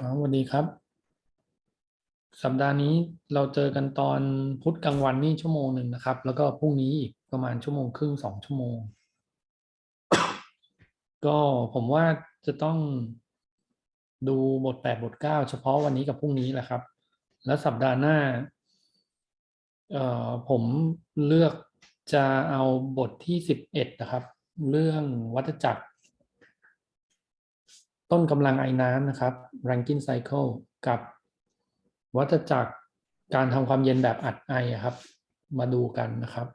อ๋อสวัสดีครับ สัปดาห์นี้เราเจอกันตอนพุธกลางวันนี่ชั่วโมงหนึ่งนะครับ แล้วก็พรุ่งนี้อีกประมาณชั่วโมงครึ่งสองชั่วโมง ก็ผมว่าจะต้องดูบทแปดบทเก้าเฉพาะวันนี้กับพรุ่งนี้แหละครับ แล้วสัปดาห์หน้า เอ่อผมเลือกจะเอาบทที่สิบเอ็ดนะครับ เรื่องวัฏจักร ต้นกำลังไอ้น้ำนะครับ Rankine Cycle กับวัฏจักรการทำความเย็นแบบอัดไอครับ มาดูกันนะครับ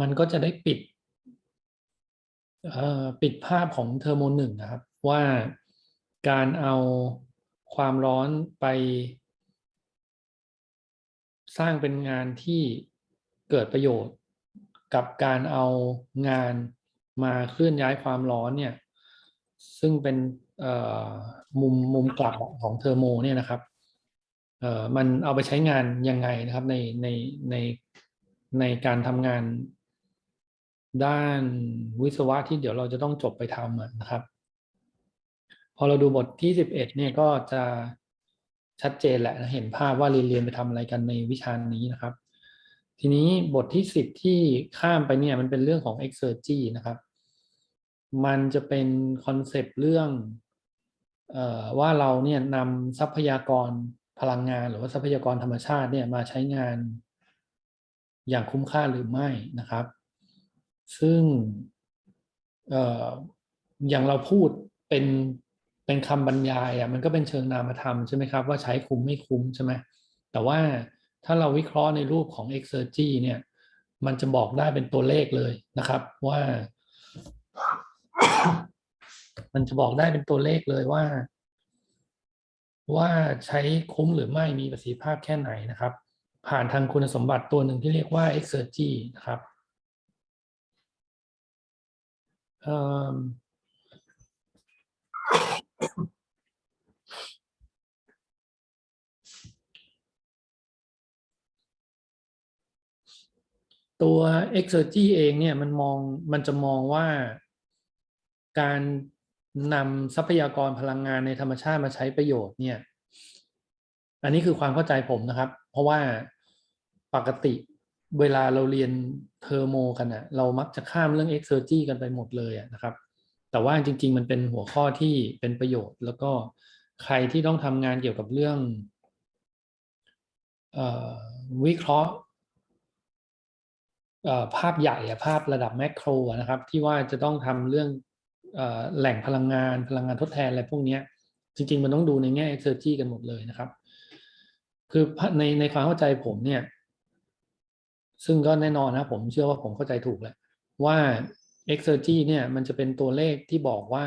มันก็จะได้ปิดเอ่อปิดภาพของเทอร์โมหนึ่งนะครับ ว่าการเอาความร้อนไป สร้างเป็นงานที่เกิดประโยชน์ กับการเอางาน มาเคลื่อนย้ายความร้อนเนี่ย ซึ่งเป็นมุมมุมกลับของเทอร์โมเนี่ยนะครับมันเอาไปใช้งานยังไงนะครับในในในในการทำงานด้านวิศวะที่เดี๋ยวเราจะต้องจบไปทำอะนะครับ พอเราดูบทที่สิบเอ็ดเนี่ยก็จะชัดเจนแหละเห็นภาพว่าเรียนเรียนไปทำอะไรกันในวิชานี้นะครับ ทีนี้บทที่สิบที่ข้ามไปเนี่ยมันเป็นเรื่องของ exergy นะครับ มันจะเป็นคอนเซปต์เรื่องอว่าเราเนี่ยนำทรัพยากรพลังงาน หรือว่าทรัพยากรธรรมชาติเนี่ยมาใช้งานอย่างคุ้มค่าหรือไม่นะครับ ซึ่งอออย่างเราพูดเป็นเป็นคำบรรยายอะมันก็เป็นเชิงนามธรรมใช่ไหมครับว่าใช้คุ้มไม่คุ้มใช่ไหมแต่ว่าถ้าเราวิเคราะห์ในรูปของ exergy เนี่ย มันจะบอกได้เป็นตัวเลขเลยนะครับ ว่า มันจะบอกได้เป็นตัวเลขเลยว่า ว่าใช้คุ้มหรือไม่มีประสิทธิภาพแค่ไหนนะครับ ผ่านทางคุณสมบัติตัวหนึ่งที่เรียกว่า exergy นะครับเอิ่มตัว exergy เองเนี่ยมันมองมันจะมองว่า การนำทรัพยากรพลังงานในธรรมชาติมาใช้ประโยชน์เนี่ย อันนี้คือความเข้าใจผมนะครับ เพราะว่าปกติเวลาเราเรียนเทอร์โมกันอะเรามักจะข้ามเรื่อง exergy กันไปหมดเลยนะครับ แต่ว่าจริง ๆ มันเป็นหัวข้อที่เป็นประโยชน์ แล้วก็ใครที่ต้องทำงานเกี่ยวกับเรื่องอวิเคราะห์ภาพใหญ่ภาพระดับแมกโรนะครับ ที่ว่าจะต้องทำเรื่อง แหล่งพลังงานพลังงานทดแทนอะไรพวกนี้จริง ๆ มันต้องดูในแง่ exergy กันหมดเลยนะครับ คือในในความเข้าใจผมเนี่ย ซึ่งก็แน่นอนนะผมเชื่อว่าผมเข้าใจถูกแหละว่า exergy เนี่ยมันจะเป็นตัวเลขที่บอกว่า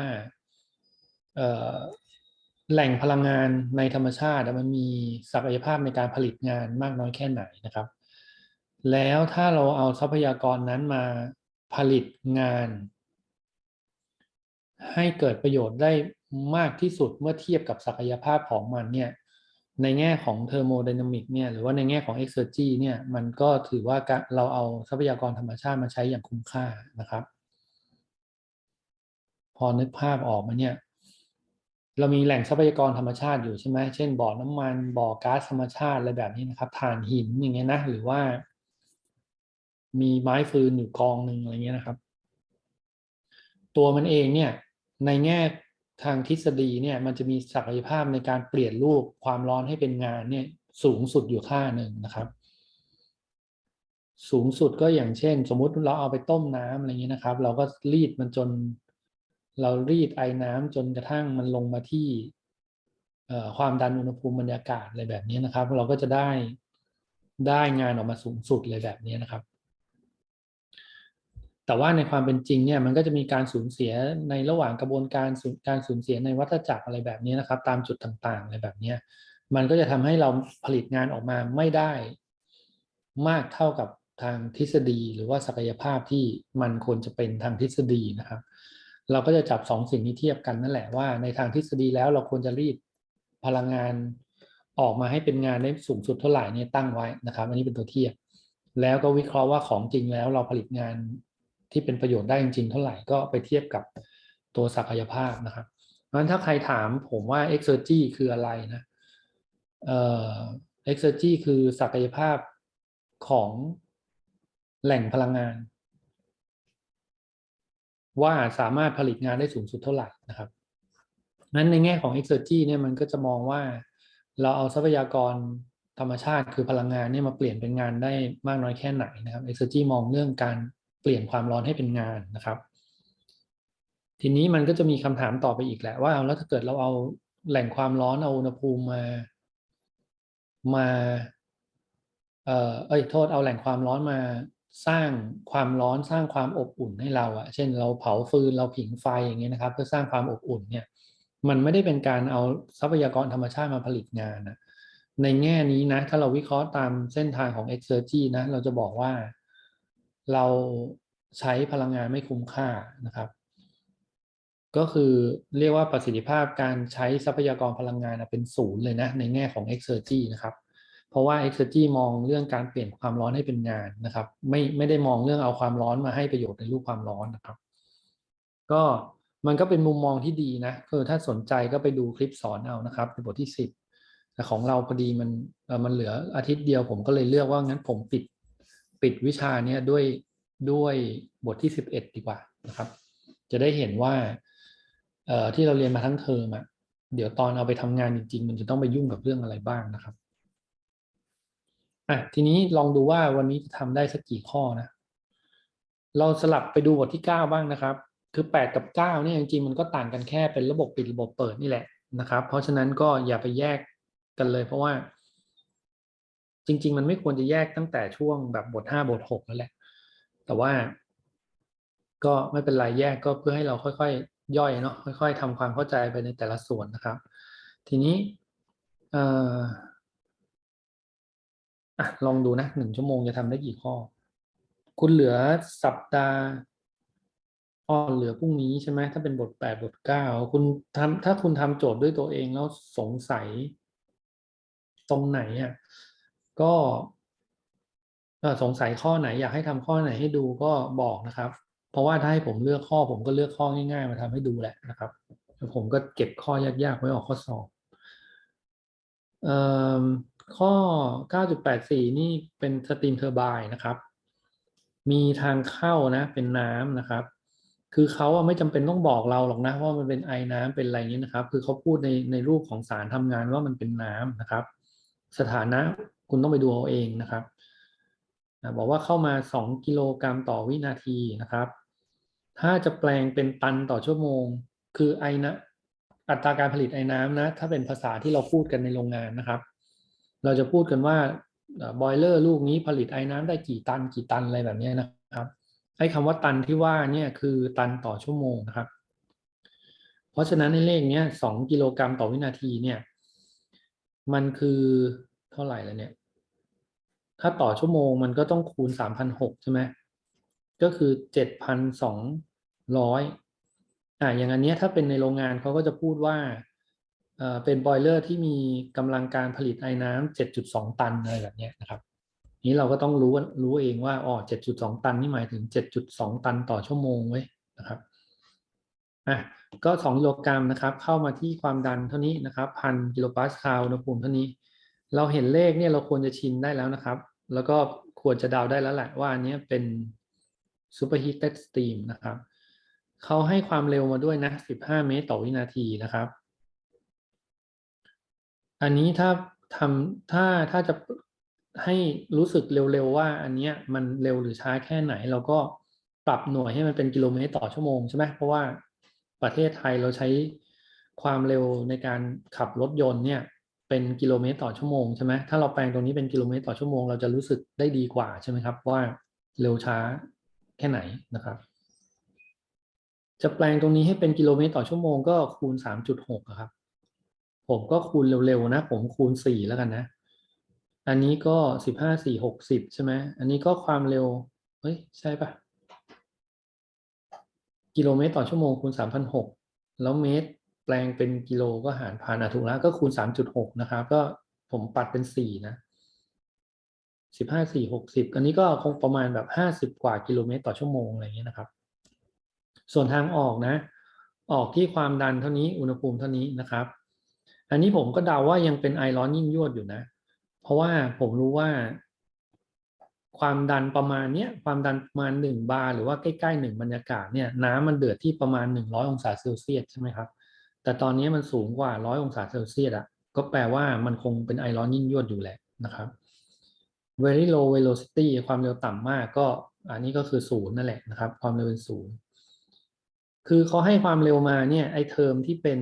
แหล่งพลังงานในธรรมชาติมันมีศักยภาพในการผลิตงานมากน้อยแค่ไหนนะครับ แล้วถ้าเราเอาทรัพยากรนั้นมาผลิตงาน ให้เกิดประโยชน์ได้มากที่สุดเมื่อเทียบกับศักยภาพของมันเนี่ยในแง่ของเทอร์โมไดนามิกเนี่ยหรือว่าในแง่ของ exergy เนี่ยมันก็ถือว่าเราเอาทรัพยากรธรรมชาติมาใช้อย่างคุ้มค่านะครับ พอนึกภาพออกมาเนี่ยเรามีแหล่งทรัพยากรธรรมชาติอยู่ใช่ไหมเช่นบ่อน้ำมันบ่อก๊าซธรรมชาติอะไรแบบนี้นะครับถ่านหินอย่างเงี้ยนะหรือว่า มีไม้ฟืนอยู่กองหนึ่งอะไรเงี้ยนะครับ ตัวมันเองเนี่ย ในแง่ทางทฤษฎีเนี่ยมันจะมีศักยภาพในการเปลี่ยนรูปความร้อนให้เป็นงานเนี่ยสูงสุดอยู่ค่าหนึ่งนะครับ สูงสุดก็อย่างเช่น สมมุติเราเอาไปต้มน้ำอะไรเงี้ยนะครับ เราก็รีดมันจน เรารีดไอ้น้ำจนกระทั่งมันลงมาที่ความดันอุณหภูมิบรรยากาศอะไรแบบนี้นะครับ เราก็จะได้ได้งานออกมาสูงสุดเลยแบบนี้นะครับ แต่ว่าในความเป็นจริงเนี่ยมันก็จะมีการสูญเสียในระหว่างกระบวนการการสูญเสียในวัฏจักรอะไรแบบนี้นะครับ ตามจุดต่างๆอะไรแบบนี้มันก็จะทำให้เราผลิตงานออกมาไม่ได้ มากเท่ากับทางทฤษฎี หรือว่าศักยภาพที่มันควรจะเป็นทางทฤษฎีนะครับ เราก็จะจับสองสิ่งนี้เทียบกันนั่นแหละว่าในทางทฤษฎีแล้วเราควรจะรีดพลังงานออกมาให้เป็นงานได้สูงสุดเท่าไหร่เนี่ยตั้งไว้นะครับ อันนี้เป็นตัวเทียบ แล้วก็วิเคราะห์ว่าของจริงแล้วเราผลิตงาน ที่เป็นประโยชน์ได้จริงๆเท่าไหร่ก็ไปเทียบกับตัวศักยภาพนะครับราะฉะนั้นถ้าใครถามผมว่า exergy คืออะไรนะเอ่อ exergy คือศักยภาพของแหล่งพลังงาน ว่าสามารถผลิตงานได้สูงสุดเท่าไหร่นะครับนั้นในแง่ของ exergy เนี่ยมันก็จะมองว่าเราเอาทรัพยากรธรรมชาติคือพลังงานเนี่ยมาเปลี่ยนเป็นงานได้มากน้อยแค่ไหนนะครับ exergy มองเรื่องการ เปลี่ยนความร้อนให้เป็นงานนะครับ ทีนี้มันก็จะมีคำถามต่อไปอีกแหละว่าแล้วถ้าเกิดเราเอาแหล่งความร้อนเอาอุณหภูมิมามาเอ่อเอ้ยโทษเอาแหล่งความร้อนมาสร้างความร้อนสร้างความอบอุ่นให้เราอะเช่น เราเผาฟืนเราผิงไฟอย่างเงี้ยนะครับ เพื่อสร้างความอบอุ่นเนี่ย มันไม่ได้เป็นการเอาทรัพยากรธรรมชาติมาผลิตงานนะในแง่นี้นะ ถ้าเราวิเคราะห์ตามเส้นทางของ Exergy นะ เราจะบอกว่า เราใช้พลังงานไม่คุ้มค่านะครับ ก็คือเรียกว่าประสิทธิภาพการใช้ทรัพยากรพลังงานเป็นศูนย์เลยนะในแง่ของ Exergy นะครับเพราะว่า Exergy มองเรื่องการเปลี่ยนความร้อนให้เป็นงานนะครับ ไม่ไม่ได้มองเรื่องเอาความร้อนมาให้ประโยชน์ในรูปความร้อนนะครับ ก็มันก็เป็นมุมมองที่ดีนะคือถ้าสนใจก็ไปดูคลิปสอนเอานะครับในบทที่ 10แต่ของเราพอดีมันเออมันเหลืออาทิตย์เดียวผมก็เลยเลือกว่างั้นผมปิด ปิดวิชาเนี้ยด้วยด้วยบทที่ 11 ดีกว่านะครับ จะได้เห็นว่าเอ่อที่เราเรียนมาทั้งเทอมอะเดี๋ยวตอนเอาไปทำงานจริงๆ มันจะต้องไปยุ่งกับเรื่องอะไรบ้างนะครับอะทีนี้ลองดูว่าวันนี้จะทำได้สักกี่ข้อนะ เราสลับไปดูบทที่ 9 บ้างนะครับ คือ 8 กับ9เนี่ยจริงๆมันก็ต่างกันแค่เป็นระบบปิดระบบเปิดนี่แหละนะครับ เพราะฉะนั้นก็อย่าไปแยกกันเลยเพราะว่า จริง ๆ มันไม่ควรจะแยกตั้งแต่ช่วงแบบบท5บท6แล้วแหละ แต่ว่า ก็ไม่เป็นไรแยกก็เพื่อให้เราค่อยๆ ย่อยเนาะค่อยๆทำความเข้าใจไปในแต่ละส่วนนะครับ ทีนี้อะลองดูนะหนึ่งชั่วโมงจะทำได้กี่ข้อ คุณเหลือสัปดาห์อ๋อเหลือพรุ่งนี้ใช่ไหมถ้าเป็นบทแปดบทเก้าคุณทำถ้าคุณทำโจทย์ด้วยตัวเองแล้วสงสัย ตรงไหนอะ ก็สงสัยข้อไหนอยากให้ทำข้อไหนให้ดูก็บอกนะครับ เพราะว่าถ้าให้ผมเลือกข้อผมก็เลือกข้อง่ายๆ มาทำให้ดูแหละนะครับผมก็เก็บข้อยากๆไว้ออกข้อสอบเอ่อข้อ 9.84 นี่เป็นสตรีมเทอร์ไบน์นะครับ มีทางเข้านะเป็นน้ำนะครับ คือเขาไม่จำเป็นต้องบอกเราหรอกนะว่ามันเป็นไอน้ำเป็นอะไรนี้นะครับ คือเขาพูดในในรูปของสารทำงานว่ามันเป็นน้ำนะครับ สถานะ คุณต้องไปดูเอาเองนะครับบอกว่าเข้ามา 2 กิโลกรัมต่อวินาทีนะครับ ถ้าจะแปลงเป็นตันต่อชั่วโมง คือไอนะอัตราการผลิตไอ้น้ำนะ ถ้าเป็นภาษาที่เราพูดกันในโรงงานนะครับ เราจะพูดกันว่าบอยเลอร์ลูกนี้ผลิตไอ้น้ำได้กี่ตันกี่ตันอะไรแบบนี้นะครับไอ้คำว่าตันที่ว่าเนี่ยคือตันต่อชั่วโมงนะครับ เพราะฉะนั้นในเลขเนี้ยสองกิโลกรัมต่อวินาทีเนี่ย มันคือเท่าไหร่แล้วเนี่ย ถ้าต่อชั่วโมงมันก็ต้องคูณสามพันหกใช่ไหมก็คือเจ็ดพันสองร้อยอ่าอย่างอันเนี้ยถ้าเป็นในโรงงานเขาก็จะพูดว่าเอ่อเป็นบอยเลอร์ที่มีกำลังการผลิตไอ้น้ำเจ็ดจุดสองตันอะไรแบบเนี้ยนะครับ นี้เราก็ต้องรู้รู้เองว่าอ๋อเจ็ดจุดสองตันนี่หมายถึงเจ็ดจุดสองตันต่อชั่วโมงไว้นะครับอะก็สองกิโลกรัมนะครับ เข้ามาที่ความดันเท่านี้นะครับพันกิโลปาสคาลอุณหภูมิเท่านี้ เราเห็นเลขเนี่ยเราควรจะชินได้แล้วนะครับ แล้วก็ควรจะเดาได้แล้วแหละว่าอันนี้เป็น superheated steam นะครับเขาให้ความเร็วมาด้วยนะ 15 เมตรต่อวินาทีนะครับ อันนี้ถ้าทำถ้าถ้าจะให้รู้สึกเร็วๆว่า อันเนี้ยมันเร็วหรือช้าแค่ไหน เราก็ปรับหน่วยให้มันเป็นกิโลเมตรต่อชั่วโมงใช่ไหมเพราะว่าประเทศไทยเราใช้ความเร็วในการขับรถยนต์เนี่ย เป็นกิโลเมตรต่อชั่วโมงใช่ไหมถ้าเราแปลงตรงนี้เป็นกิโลเมตรต่อชั่วโมงเราจะรู้สึกได้ดีกว่าใช่ไหมครับ ว่าเร็วช้าแค่ไหนนะครับ จะแปลงตรงนี้ให้เป็นกิโลเมตรต่อชั่วโมงก็คูณ 3.6ครับ ผมก็คูณเร็วๆนะ ผมคูณ 4 แล้วกันนะ อันนี้ก็ 15 4 60 ใช่ไหมอันนี้ก็ความเร็วเฮ้ยใช่ปะกิโลเมตรต่อชั่วโมงคูณ 3,600 แล้วเมตร แปลงเป็นกิโลก็หารพันอะถูกแล้วก็คูณ3.6นะครับ ก็ผมปัดเป็น4นะ15 4 60อันนี้ก็คงประมาณแบบ50กว่ากิโลเมตรต่อชั่วโมงอะไรอย่างเงี้ยนะครับ ส่วนทางออกนะ ออกที่ความดันเท่านี้อุณหภูมิเท่านี้นะครับ อันนี้ผมก็เดาว่ายังเป็นไอร้อนยิ่งยวดอยู่นะ เพราะว่าผมรู้ว่า ความดันประมาณเนี้ยความดันประมาณหนึ่งบาร์หรือว่าใกล้ๆหนึ่งบรรยากาศเนี่ยน้ำมันเดือดที่ประมาณหนึ่งร้อยองศาเซลเซียสใช่ไหมครับ แต่ตอนนี้มันสูงกว่าร้อยองศาเซลเซียสอะก็แปลว่ามันคงเป็นไอร้อนยิ่งยวดอยู่แหละนะครับ very low velocity ความเร็วต่ำมากก็อันนี้ก็คือศูนย์นั่นแหละนะครับ ความเร็วเป็นศูนย์คือเขาให้ความเร็วมาเนี่ยไอเทอมที่เป็น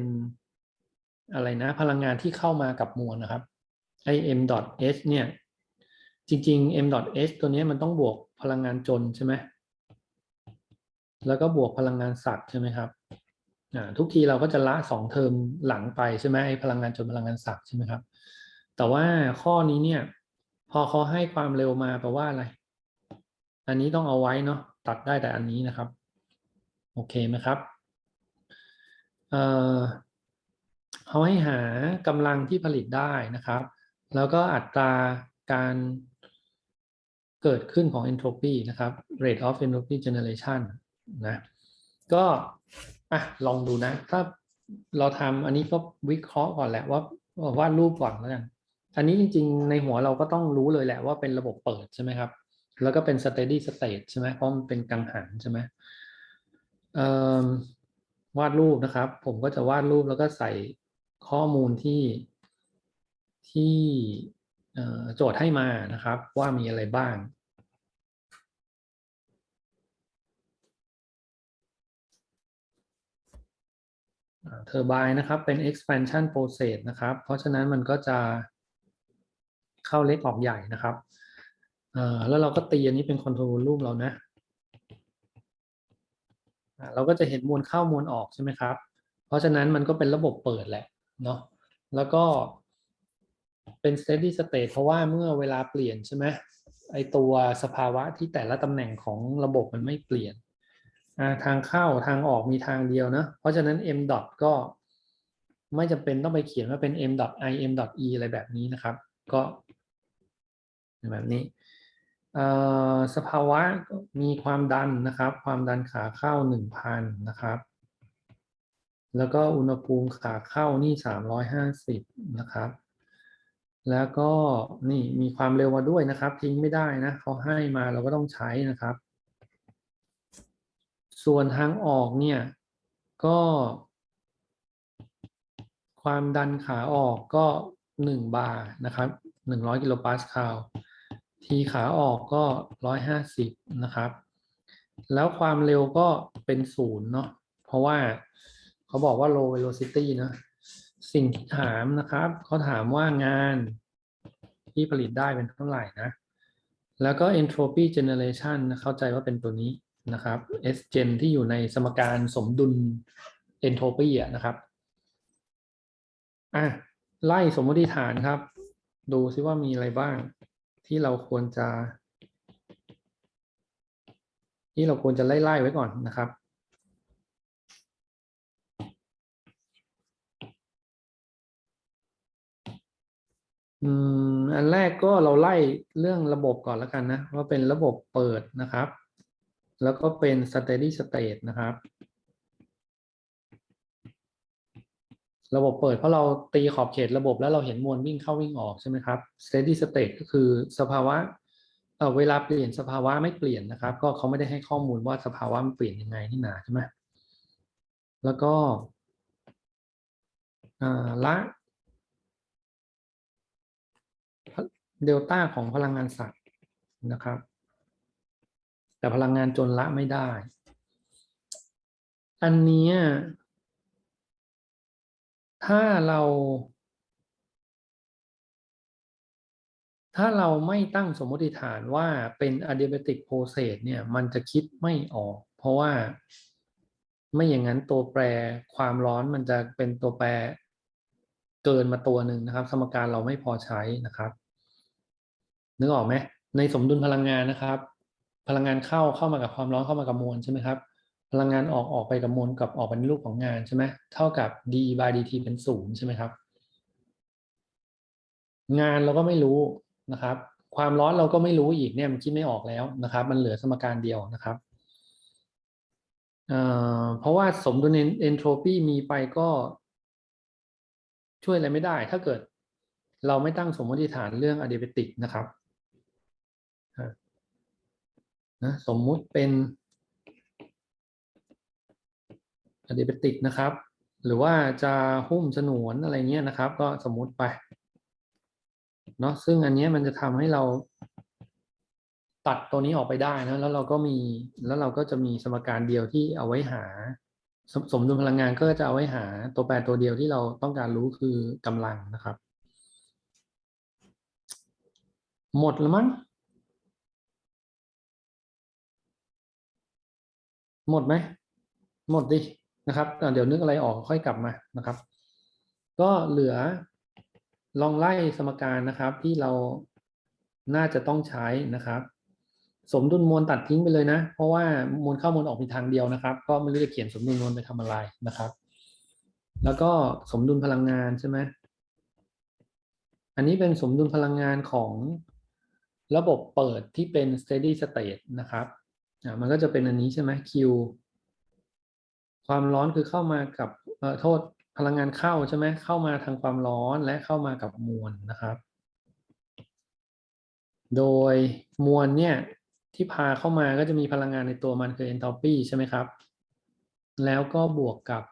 อะไรนะ พลังงานที่เข้ามากับมวลนะครับไอ m dot h เนี่ย จริงๆ m dot h ตัวนี้มันต้องบวกพลังงานจนใช่ไหมแล้วก็บวกพลังงานสัตว์ใช่ไหมครับ ทุกทีเราก็จะละสองเทอมหลังไปใช่ไหมไอพลังงานจนพลังงานสัตว์ใช่ไหมครับ แต่ว่าข้อนี้เนี่ย พอเขาให้ความเร็วมาแปลว่าอะไร อันนี้ต้องเอาไว้เนาะตัดได้แต่อันนี้นะครับ โอเคไหมครับเอ่อเขาให้หากำลังที่ผลิตได้นะครับ แล้วก็อัตราการเกิดขึ้นของ entropy นะครับ rate of entropy generation นะ ก็ อะลองดูนะ ถ้าเราทำอันนี้ก็วิเคราะห์ก่อนแหละว่าวาดรูปก่อนแล้วกันอันนี้จริง ๆ ในหัวเราก็ต้องรู้เลยแหละว่าเป็นระบบเปิดใช่ไหมครับ แล้วก็เป็น steady state ใช่ไหมเพราะมันเป็นกังหันใช่ไหมวาดรูปนะครับ ผมก็จะวาดรูปแล้วก็ใส่ข้อมูลที่ที่โจทย์ให้มานะครับ ว่ามีอะไรบ้าง เทอร์ไบน์นะครับเป็น expansion process นะครับ เพราะฉะนั้นมันก็จะเข้าเล็กออกใหญ่นะครับแล้วเราก็ตีอันนี้เป็น control room เรานะเราก็จะเห็นมวลเข้ามวลออกใช่ไหมครับ เพราะฉะนั้นมันก็เป็นระบบเปิดแหละเนาะแล้วก็เป็น steady state เพราะว่าเมื่อเวลาเปลี่ยนใช่ไหมไอตัวสภาวะที่แต่ละตำแหน่งของระบบมันไม่เปลี่ยน ทางเข้าทางออกมีทางเดียวนะ เพราะฉะนั้น m dot ก็ไม่จำเป็นต้องไปเขียนว่าเป็น m dot i m dot e อะไรแบบนี้นะครับ ก็แบบนี้สภาวะมีความดันนะครับ ความดันขาเข้า 1,000 นะครับ แล้วก็อุณหภูมิขาเข้านี่ 350 นะครับ แล้วก็นี่มีความเร็วมาด้วยนะครับ ทิ้งไม่ได้นะเขาให้มาเราก็ต้องใช้นะครับ ส่วนทางออกเนี่ยก็ ความดันขาออกก็ 1 บาร์นะครับ 100 กิโลปาสคาลทีขาออกก็ร้อยห้าสิบนะครับ แล้วความเร็วก็เป็นศูนย์เนาะเพราะว่าเขาบอกว่า low velocity นะสิ่งที่ถามนะครับ เขาถามว่างานที่ผลิตได้เป็นเท่าไหร่นะ แล้วก็ entropy generation เข้าใจว่าเป็นตัวนี้ นะครับ S gen ที่อยู่ในสมการสมดุล entropy อะนะครับอะไล่สมมติฐานครับ ดูซิว่ามีอะไรบ้าง ที่เราควรจะ ที่เราควรจะไล่ๆไว้ก่อนนะครับอืมอันแรกก็เราไล่เรื่องระบบก่อนแล้วกันนะว่าเป็นระบบเปิดนะครับ แล้วก็เป็น steady state นะครับ ระบบเปิดเพราะเราตีขอบเขตระบบแล้วเราเห็นมวลวิ่งเข้าวิ่งออกใช่ไหมครับ steady state ก็คือสภาวะเเวลาเปลี่ยนสภาวะไม่เปลี่ยนนะครับ ก็เขาไม่ได้ให้ข้อมูลว่าสภาวะมันเปลี่ยนยังไงนี่นาใช่ไหมแล้วก็ละเดลต้าของพลังงานสัตว์นะครับ แต่พลังงานจนละไม่ได้ อันนี้ถ้าเรา ถ้าเราไม่ตั้งสมมติฐานว่าเป็น adiabatic process เนี่ยมันจะคิดไม่ออก เพราะว่าไม่อย่างนั้นตัวแปรความร้อนมันจะเป็นตัวแปรเกินมาตัวหนึ่งนะครับ สมการเราไม่พอใช้นะครับนึกออกไหมในสมดุลพลังงานนะครับ พลังงานเข้าเข้ามากับความร้อนเข้ามากับมวลใช่ไหมครับ พลังงานออกออกไปกับมวลกับออกเป็นรูปของงานใช่ไหมเท่ากับ d by dt เป็นศูนย์ใช่ไหมครับ งานเราก็ไม่รู้นะครับ ความร้อนเราก็ไม่รู้อีกเนี่ยมันคิดไม่ออกแล้วนะครับ มันเหลือสมการเดียวนะครับเเพราะว่าสมดุลเอนโทรปีมีไปก็ช่วยอะไรไม่ได้ ถ้าเกิดเราไม่ตั้งสมมติฐานเรื่องอะดีเบติกนะครับอะ นะสมมุติเป็นอะดีเบติกนะครับ หรือว่าจะหุ้มฉนวนอะไรเงี้ยนะครับ ก็สมมุติไปเนาะซึ่งอันนี้มันจะทำให้เราตัดตัวนี้ออกไปได้นะแล้วเราก็มีแล้วเราก็จะมีสมการเดียวที่เอาไว้หาสมสมดุลพลังงานก็จะเอาไว้หาตัวแปรตัวเดียวที่เราต้องการรู้คือกำลังนะครับ หมดแล้วมั้ง หมดไหมหมดดินะครับเดี๋ยวนึกอะไรออกค่อยกลับมานะครับ ก็เหลือลองไล่สมการนะครับที่เราน่าจะต้องใช้นะครับ สมดุลมวลตัดทิ้งไปเลยนะ เพราะว่ามวลเข้ามวลออกมีทางเดียวนะครับ ก็ไม่รู้จะเขียนสมดุลมวลไปทำอะไรนะครับ แล้วก็สมดุลพลังงานใช่ไหมอันนี้เป็นสมดุลพลังงานของระบบเปิดที่เป็น steady state นะครับ อ่ามันก็จะเป็นอันนี้ใช่ไหม Q ความร้อนคือเข้ามากับเอ่อโทษพลังงานเข้าใช่ไหมเข้ามาทางความร้อนและเข้ามากับมวลนะครับ โดยมวลเนี่ยที่พาเข้ามาก็จะมีพลังงานในตัวมันคือ enthalpy ใช่ไหมครับ แล้วก็บวกกับ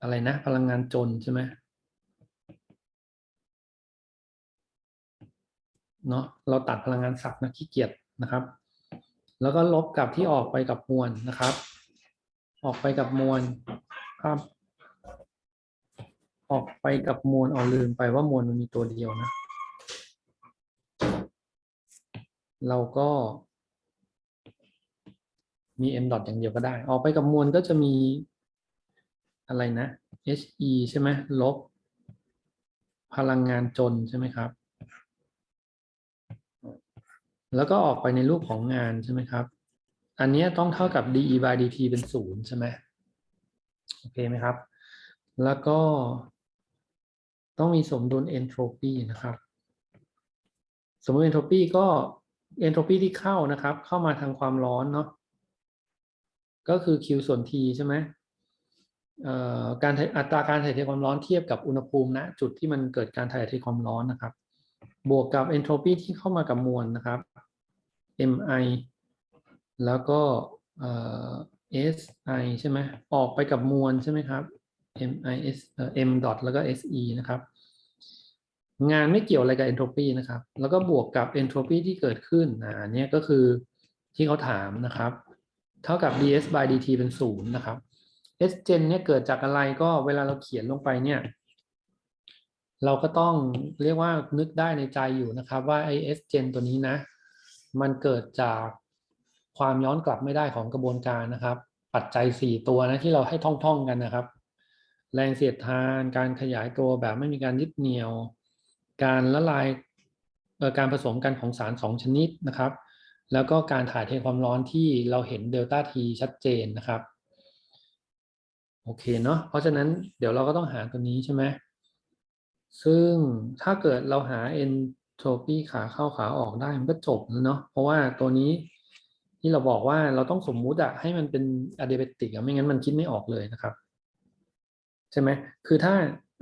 อะไรนะ พลังงานจนใช่ไหมเนาะเราตัดพลังงานสับนะขี้เกียจนะครับ แล้วก็ลบกับที่ออกไปกับมวลนะครับ ออกไปกับมวลครับ ออกไปกับมวลเอาลืมไปว่ามวลมันมีตัวเดียวนะ เราก็มี m dot อย่างเดียวก็ได้ ออกไปกับมวลก็จะมีอะไรนะ he ใช่ไหมลบ พลังงานจนใช่ไหมครับ แล้วก็ออกไปในรูปของงานใช่ไหมครับ อันนี้ต้องเท่ากับ de by dt เป็นศูนย์ใช่ไหมโอเคไหมครับ แล้วก็ ต้องมีสมดุล entropy นะครับ สมมติ entropy ก็ entropy ที่เข้านะครับ เข้ามาทางความร้อนเนาะ ก็คือ Q ส่วน T ใช่ไหมเอ่อการอัตราการถ่ายเทความร้อนเทียบกับอุณหภูมิณะจุดที่มันเกิดการถ่ายเทความร้อนนะครับ บวกกับ entropy ที่เข้ามากับมวลนะครับ mi แล้วก็ si ใช่ไหมออกไปกับมวลใช่ไหมครับ mi s เอ่อ m dot แล้วก็ se นะครับ งานไม่เกี่ยวอะไรกับ entropy นะครับ แล้วก็บวกกับ entropy ที่เกิดขึ้นอ่าอันเนี้ยก็คือที่เขาถามนะครับ เท่ากับ ds by dt เป็นศูนย์นะครับ s gen เนี่ยเกิดจากอะไรก็เวลาเราเขียนลงไปเนี่ย เราก็ต้องเรียกว่านึกได้ในใจอยู่นะครับว่าไอ s gen ตัวนี้นะ มันเกิดจากความย้อนกลับไม่ได้ของกระบวนการนะครับ ปัจจัย 4 ตัวนะที่เราให้ท่องๆกันนะครับ แรงเสียดทาน การขยายตัวแบบไม่มีการยึดเหนี่ยว การละลายการผสมกันของสารสองชนิดนะครับ แล้วก็การถ่ายเทความร้อนที่เราเห็นเดลต้าทีชัดเจนนะครับโอเคเนาะเพราะฉะนั้นเดี๋ยวเราก็ต้องหาตัวนี้ใช่ไหมซึ่งถ้าเกิดเราหา entropy ขาเข้าขาออกได้มันก็จบแล้วเนาะเพราะว่าตัวนี้ที่เราบอกว่าเราต้องสมมุติอะให้มันเป็น adiabatic อะไม่งั้นมันคิดไม่ออกเลยนะครับ ใช่ไหมคือถ้า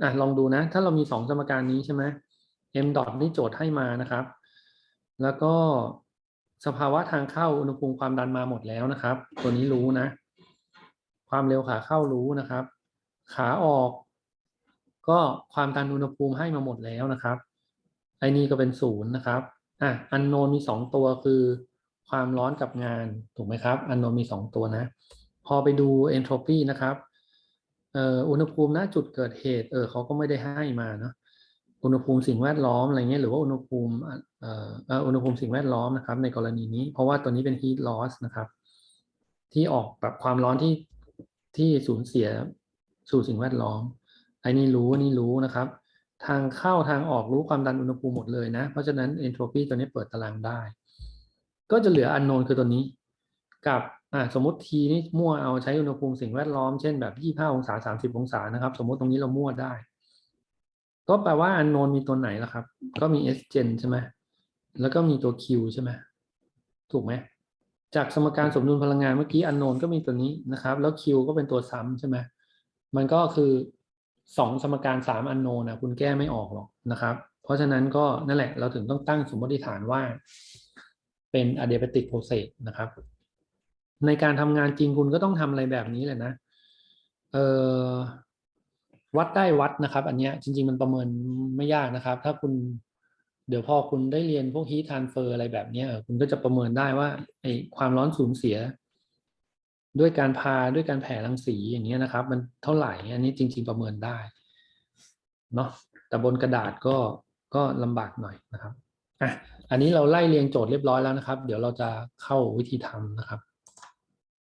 อะลองดูนะ ถ้าเรามีสองสมการนี้ใช่ไหม m dot นี่โจทย์ให้มานะครับ แล้วก็สภาวะทางเข้าอุณหภูมิความดันมาหมดแล้วนะครับ ตัวนี้รู้นะ ความเร็วขาเข้ารู้นะครับ ขาออก ก็ความดันอุณหภูมิให้มาหมดแล้วนะครับ ไอ้นี่ก็เป็นศูนย์นะครับอะอันโนนมีสองตัวคือความร้อนกับงานถูกไหมครับ อันโนนมีสองตัวนะ พอไปดู entropy นะครับเอ่ออุณหภูมิณจุดเกิดเหตุเออเขาก็ไม่ได้ให้มาเนาะอุณหภูมิสิ่งแวดล้อมอะไรเงี้ยหรือว่าอุณหภูมิเอ่ออุณหภูมิสิ่งแวดล้อมนะครับ ในกรณีนี้ เพราะว่าตัวนี้เป็น heat loss นะครับ ที่ออกแบบความร้อนที่ที่สูญเสียสู่สิ่งแวดล้อมไอ้นี่รู้นี่รู้นะครับ ทางเข้าทางออกรู้ความดันอุณหภูมิหมดเลยนะ เพราะฉะนั้น entropy ตัวนี้เปิดตารางได้ ก็จะเหลือ unknown คือตัวนี้ กับสมมติ t นี่มั่วเอาใช้อุณหภูมิสิ่งแวดล้อมเช่นแบบ 25 องศา 30 องศานะครับ สมมติตรงนี้เรามั่วได้ ก็แปลว่า unknown มีตัวไหนล่ะครับ ก็มี s gen ใช่ไหมแล้วก็มีตัว q ใช่ไหมถูกไหมจากสมการสมดุลพลังงานเมื่อกี้อันโนนก็มีตัวนี้นะครับ แล้ว Q ก็เป็นตัวซ้ำใช่ไหมมันก็คือ สองสมการสามอันโนนะคุณแก้ไม่ออกหรอกนะครับ เพราะฉะนั้นก็นั่นแหละเราถึงต้องตั้งสมมติฐานว่า เป็น adiabatic process นะครับ ในการทำงานจริงคุณก็ต้องทำอะไรแบบนี้แหละนะเอ่อวัดได้วัดนะครับ อันเนี้ยจริง ๆ มันประเมินไม่ยากนะครับ ถ้าคุณเดี๋ยวพอคุณได้เรียนพวก heat transfer อะไรแบบเนี้ยคุณก็จะประเมินได้ว่าไอความร้อนสูญเสีย ด้วยการพาด้วยการแผ่รังสีอย่างเงี้ยนะครับ มันเท่าไหร่อันนี้จริง ๆประเมินได้เนาะแต่บนกระดาษก็ก็ลำบากหน่อยนะครับอะอันนี้เราไล่เรียงโจทย์เรียบร้อยแล้วนะครับ เดี๋ยวเราจะเข้าวิธีทำนะครับ